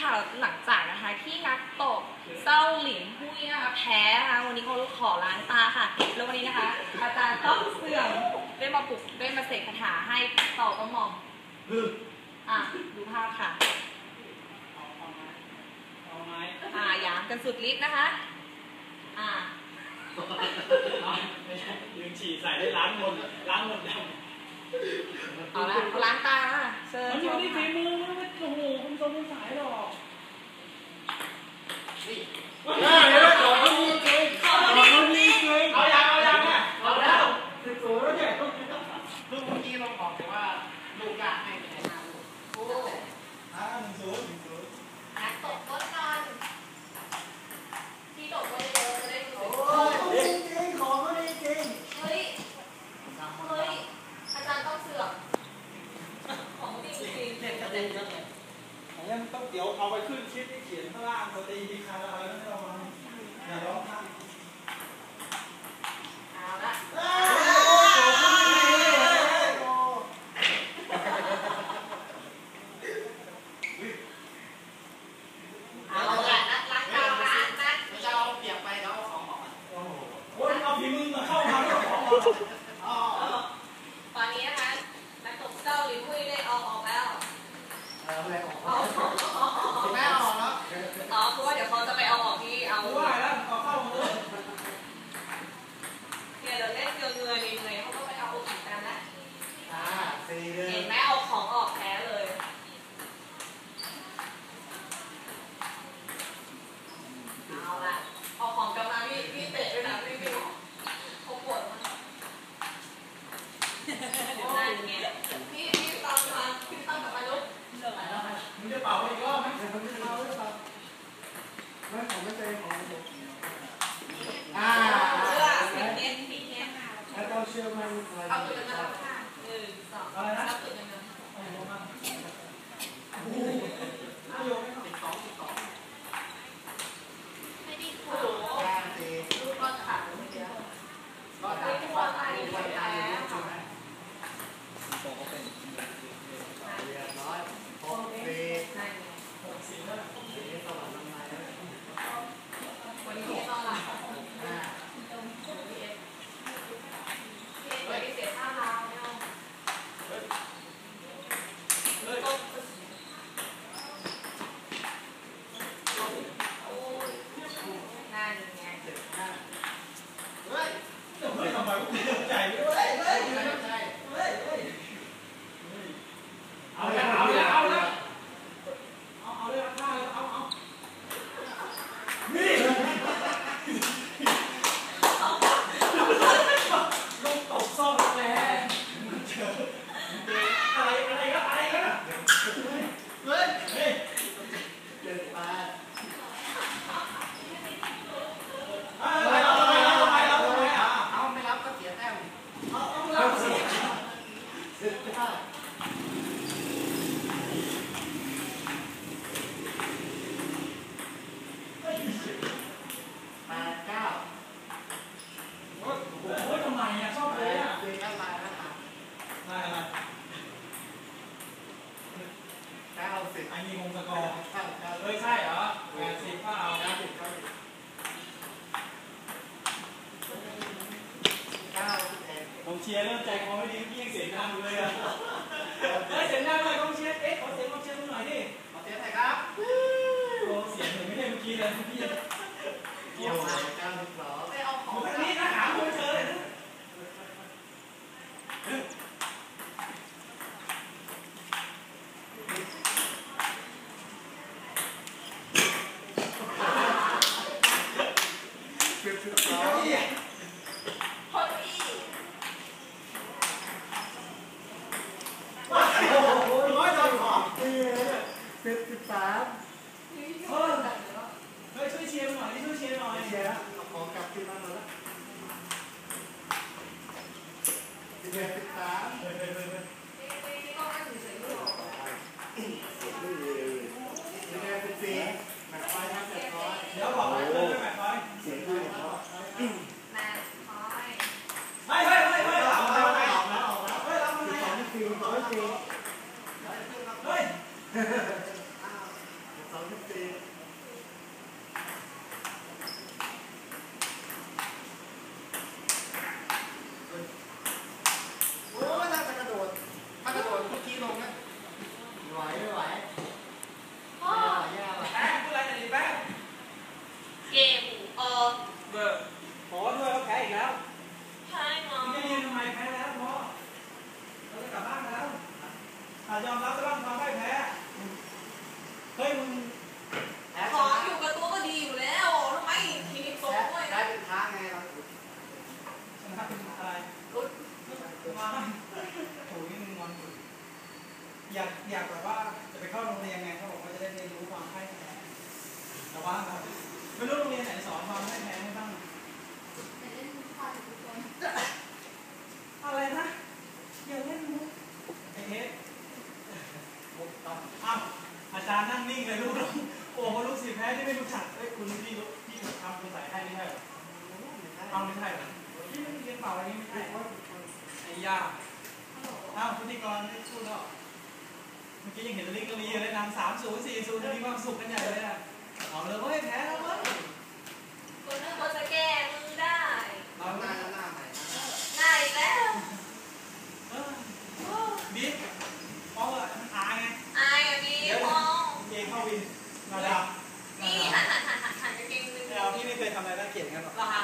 ค่ะหลังจากนะคะที่นักตกเศร้าหลินพุ้ยนะคะแพ้นะคะวันนี้เขาขอล้างตาค่ะ แล้ววันนี้นะคะ อาจารย์ต้องเสื่อมได้มาปลุกได้มาเสกคาถาให้ต่อกระหมองอะดูภาพค่ะอ่าหยามกันสุดฤทธิ์นะคะ อ่ายืนฉี่ใส่ได้ล้างมดล้างหมดดำเอาละล้างตาเชิญชมนี่ฝีม โอ้โหคุณตรมคุณสายหรอกนี่ Theta. ชียร์เริ่มใจคอไม่ดีเกี้ยงเสียงดังเลยอะเสียงดังเลยกองเชียร์เอ๊ะขอเสียงกองเชียร์หน่อยดิขอเสียงหน่อยครับโอ้เสียงเหมือนไม่ได้เมื่อกี้เลยพี่เกี่ยวมาเก้าสิบสอง สลัมทำได้แพ้ เฮ้ยมึงขออยู่กับตัวก็ดีอยู่แล้วทำไมทีมทรงด้วยได้เป็นท้างไงเราชนะเป็นอะไรรุดมาโอ๊ยมึงงอนอยู่อยากอยากแบบว่าจะไปเข้าโรงเรียนไงเขาบอกว่าจะได้เรียนรู้ความพ่ายแพ้แต่ว่าไม่รู้โรงเรียนไหน เอาไม่ใช่เหรอพี่ม่ได้เรียนเปล่าอะไรนี้ไม่ใช่ไอ้ยาอ้าวพิธีกรได้พูดแล้วเมื่อกี้ยังเห็นลิงก์ลีเลยนำสามศูนย์สี่ศูนย์มีความสุขกันใหญ่เลยอะเอาเลยเว้ยแพ้แล้วเว้ยคนนึงเขาจะแก้มือได้เอาหน้าหน้าใหม่ง่ายแล้วบิ๊กเพราะว่าอายไงอายอะพี่มองเกงเข้าวินมาดามนี่หันหันหันหันหันกางเกงนึงเราพี่ไม่เคยทำอะไรน่าเกลียดงั้นหรอกเหรอคะ